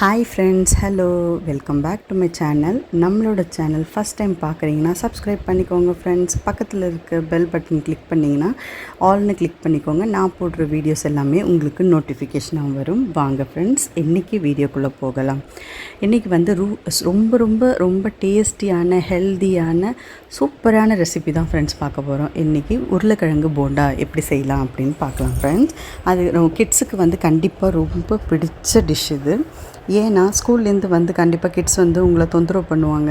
Hi friends hello welcome back to my channel நம்மளோட channel first time பார்க்குறீங்கன்னா subscribe பண்ணிக்கோங்க friends பக்கத்தில் இருக்க பெல் பட்டன் கிளிக் பண்ணிங்கன்னா ஆல்னு கிளிக் பண்ணிக்கோங்க. நான் போடுற வீடியோஸ் எல்லாமே உங்களுக்கு நோட்டிஃபிகேஷனாக வரும். வாங்க ஃப்ரெண்ட்ஸ் இன்றைக்கி வீடியோக்குள்ளே போகலாம். இன்றைக்கி வந்து ரூ ரொம்ப ரொம்ப ரொம்ப டேஸ்டியான ஹெல்தியான சூப்பரான ரெசிபி தான் ஃப்ரெண்ட்ஸ் பார்க்க போகிறோம் இன்றைக்கி உருளைக்கிழங்கு போண்டா எப்படி செய்யலாம் அப்படின்னு பார்க்கலாம் ஃப்ரெண்ட்ஸ் அது கிட்ஸுக்கு வந்து கண்டிப்பாக ரொம்ப பிடிச்ச டிஷ் இது. ஏன்னா ஸ்கூல்லேருந்து வந்து கண்டிப்பாக கிட்ஸ் வந்து உங்களை தொந்தரவு பண்ணுவாங்க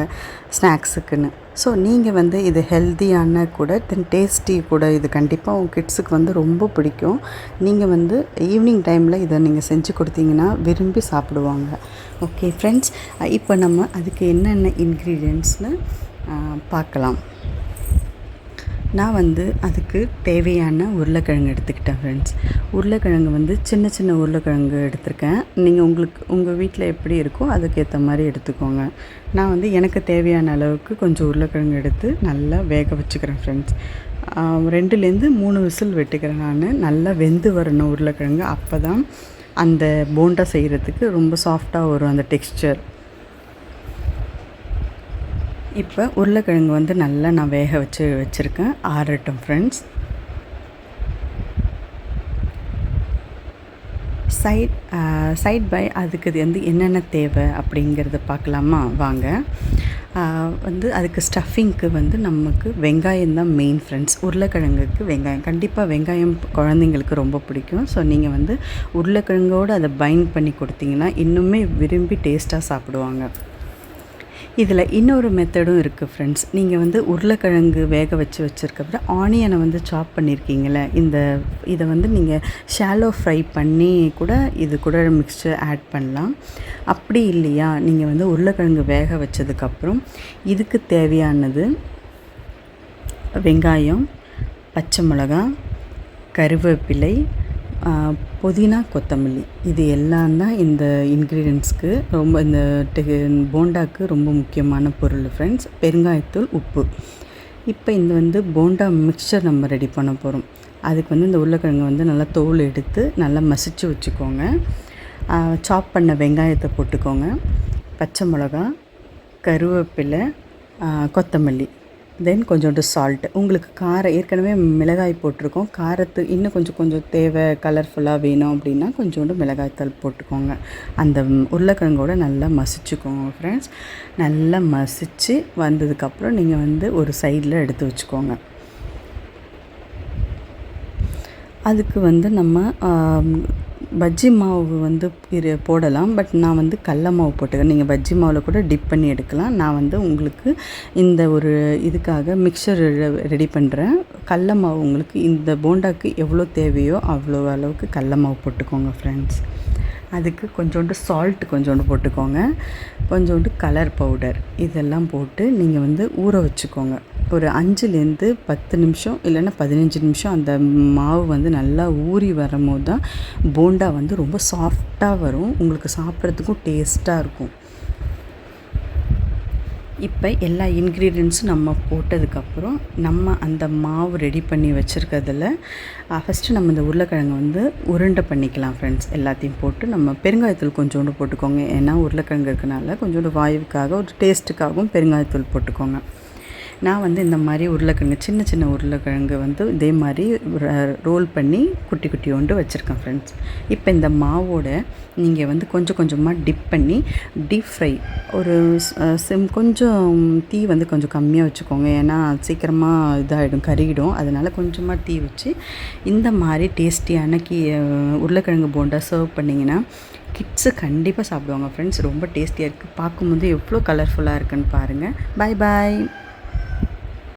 ஸ்நாக்ஸுக்குன்னு. ஸோ நீங்கள் வந்து இது ஹெல்த்தியான கூட தென் டேஸ்டி கூட இது கண்டிப்பாக உங்கள் கிட்ஸுக்கு வந்து ரொம்ப பிடிக்கும். நீங்கள் வந்து ஈவினிங் டைமில் இதை நீங்கள் செஞ்சு கொடுத்தீங்கன்னா விரும்பி சாப்பிடுவாங்க. ஓகே ஃப்ரெண்ட்ஸ் இப்போ நம்ம அதுக்கு என்னென்ன இன்க்ரீடியன்ட்ஸ்னு பார்க்கலாம். நான் வந்து அதுக்கு தேவையான உருளைக்கிழங்கு எடுத்துக்கிட்டேன் ஃப்ரெண்ட்ஸ் உருளைக்கிழங்கு வந்து சின்ன சின்ன உருளைக்கிழங்கு எடுத்திருக்கேன். நீங்கள் உங்களுக்கு உங்கள் வீட்டில் எப்படி இருக்கோ அதுக்கேற்ற மாதிரி எடுத்துக்கோங்க. நான் வந்து எனக்கு தேவையான அளவுக்கு கொஞ்சம் உருளைக்கிழங்கு எடுத்து நல்லா வேக வச்சுக்கிறேன் ஃப்ரெண்ட்ஸ் ரெண்டுலேருந்து மூணு விசில் வெட்டுக்கிறேன் நான். நல்லா வெந்து வரணும் உருளைக்கிழங்கு. அப்போ தான் அந்த போண்டா செய்கிறதுக்கு ரொம்ப சாஃப்டாக வரும் அந்த டெக்ஸ்சர் இப்போ உருளைக்கிழங்கு வந்து நல்லா நான் வேக வச்சு வச்சுருக்கேன். ஆறட்டும் ஃப்ரெண்ட்ஸ் சைட் சைட் பை அதுக்கு இது வந்து என்னென்ன தேவை அப்படிங்கிறத பார்க்கலாமா? வாங்க. வந்து அதுக்கு ஸ்டஃபிங்க்கு வந்து நமக்கு வெங்காயம் தான் மெயின் ஃப்ரெண்ட்ஸ் உருளைக்கிழங்குக்கு வெங்காயம். கண்டிப்பாக வெங்காயம் குழந்தைங்களுக்கு ரொம்ப பிடிக்கும். ஸோ நீங்கள் வந்து உருளைக்கிழங்கோடு அதை பைண்ட் பண்ணி கொடுத்தீங்கன்னா இன்னுமே விரும்பி டேஸ்ட்டாக சாப்பிடுவாங்க. இதில் இன்னொரு மெத்தடும் இருக்குது ஃப்ரெண்ட்ஸ் நீங்கள் வந்து உருளைக்கிழங்கு வேக வச்சு வச்சுருக்கப்ப ஆனியனை வந்து சாப் பண்ணியிருக்கீங்களே இந்த இதை வந்து நீங்கள் ஷாலோ ஃப்ரை பண்ணி கூட இது கூட மிக்சர் ஆட் பண்ணலாம். அப்படி இல்லையா நீங்கள் வந்து உருளைக்கிழங்கு வேக வச்சதுக்கப்புறம் இதுக்கு தேவையானது வெங்காயம் பச்சை மிளகா கருவேப்பிலை புதினா கொத்தமல்லி. இது எல்லாம் தான் இந்த இன்க்ரீடியன்ஸ்க்கு ரொம்ப இந்த போண்டாக்கு ரொம்ப முக்கியமான பொருள் ஃப்ரெண்ட்ஸ் பெருங்காயத்தூள் உப்பு. இப்போ இந்த வந்து போண்டா மிக்சர் நம்ம ரெடி பண்ண போகிறோம் அதுக்கு வந்து இந்த உருளைக்கிழங்கு வந்து நல்லா தோல் எடுத்து நல்லா மசிச்சு வச்சுக்கோங்க. சாப் பண்ண வெங்காயத்தை போட்டுக்கோங்க. பச்சை மிளகா கருவேப்பிலை கொத்தமல்லி. தென் கொஞ்சோண்டு சால்ட் உங்களுக்கு காரம் ஏற்கனவே மிளகாய் போட்டிருக்கோம். காரத்து இன்னும் கொஞ்சம் கொஞ்சம் தேவை கலர்ஃபுல்லாக வேணும் அப்படின்னா கொஞ்சோண்டு மிளகாய்த்தூள் போட்டுக்கோங்க. அந்த உருளைக்கிழங்கோட நல்லா மசிச்சுக்கோங்க ஃப்ரெண்ட்ஸ் நல்லா மசித்து வந்ததுக்கப்புறம் நீங்கள் வந்து ஒரு சைடில் எடுத்து வச்சுக்கோங்க. அதுக்கு வந்து நம்ம பஜ்ஜி மாவு வந்து இது போடலாம். பட் நான் வந்து கடல மாவு போட்டுக்கிறேன். நீங்கள் பஜ்ஜி மாவில் கூட டிப் பண்ணி எடுக்கலாம். நான் வந்து உங்களுக்கு இந்த ஒரு இதுக்காக மிக்சர் ரெடி பண்ணுறேன் கடல மாவு உங்களுக்கு இந்த போண்டாக்கு எவ்வளோ தேவையோ அவ்வளோ அளவுக்கு கடல மாவு போட்டுக்கோங்க ஃப்ரெண்ட்ஸ் அதுக்கு கொஞ்சோண்டு சால்ட் கொஞ்சோண்டு போட்டுக்கோங்க. கொஞ்சோண்டு கலர் பவுடர் இதெல்லாம் போட்டு நீங்கள் வந்து ஊற வச்சுக்கோங்க. ஒரு அஞ்சுலேருந்து பத்து நிமிஷம் இல்லைன்னா பதினஞ்சு நிமிஷம் அந்த மாவு வந்து நல்லா ஊறி வரும்போது தான் போண்டா வந்து ரொம்ப சாஃப்டாக வரும். உங்களுக்கு சாப்பிட்றதுக்கும் டேஸ்ட்டாக இருக்கும். இப்போ எல்லா இன்க்ரீடியன்ஸும் நம்ம போட்டதுக்கப்புறம் நம்ம அந்த மாவு ரெடி பண்ணி வச்சுருக்கிறதுல ஃபஸ்ட்டு நம்ம இந்த உருளைக்கிழங்கு வந்து உருண்டை பண்ணிக்கலாம் ஃப்ரெண்ட்ஸ் எல்லாத்தையும் போட்டு நம்ம பெருங்காயத்தூள் கொஞ்சோண்டு போட்டுக்கோங்க. ஏன்னா உருளைக்கிழங்கு இருக்கனால கொஞ்சோண்டு வாயுக்காக ஒரு டேஸ்ட்டுக்காகவும் பெருங்காயத்தூள் போட்டுக்கோங்க. நான் வந்து இந்த மாதிரி உருளைக்கிழங்கு சின்ன சின்ன உருளைக்கிழங்கு வந்து இதே மாதிரி ரோல் பண்ணி குட்டி குட்டி ஒன்று வச்சுருக்கேன் ஃப்ரெண்ட்ஸ் இப்போ இந்த மாவோட நீங்கள் வந்து கொஞ்சம் கொஞ்சமாக டிப் பண்ணி டீப் ஃப்ரை ஒரு சிம் கொஞ்சம் தீ வந்து கொஞ்சம் கம்மியாக வச்சுக்கோங்க. ஏன்னா சீக்கிரமாக இதாகிடும் கருகிடும். அதனால் கொஞ்சமாக தீ வச்சு இந்த மாதிரி டேஸ்டியான கீ உருளைக்கிழங்கு போண்டா சர்வ் பண்ணிங்கன்னா கிட்ஸு கண்டிப்பாக சாப்பிடுவாங்க ஃப்ரெண்ட்ஸ் ரொம்ப டேஸ்டியாக இருக்குது பார்க்கும்போது எவ்வளோ கலர்ஃபுல்லாக இருக்குன்னு பாருங்கள் பாய் பாய்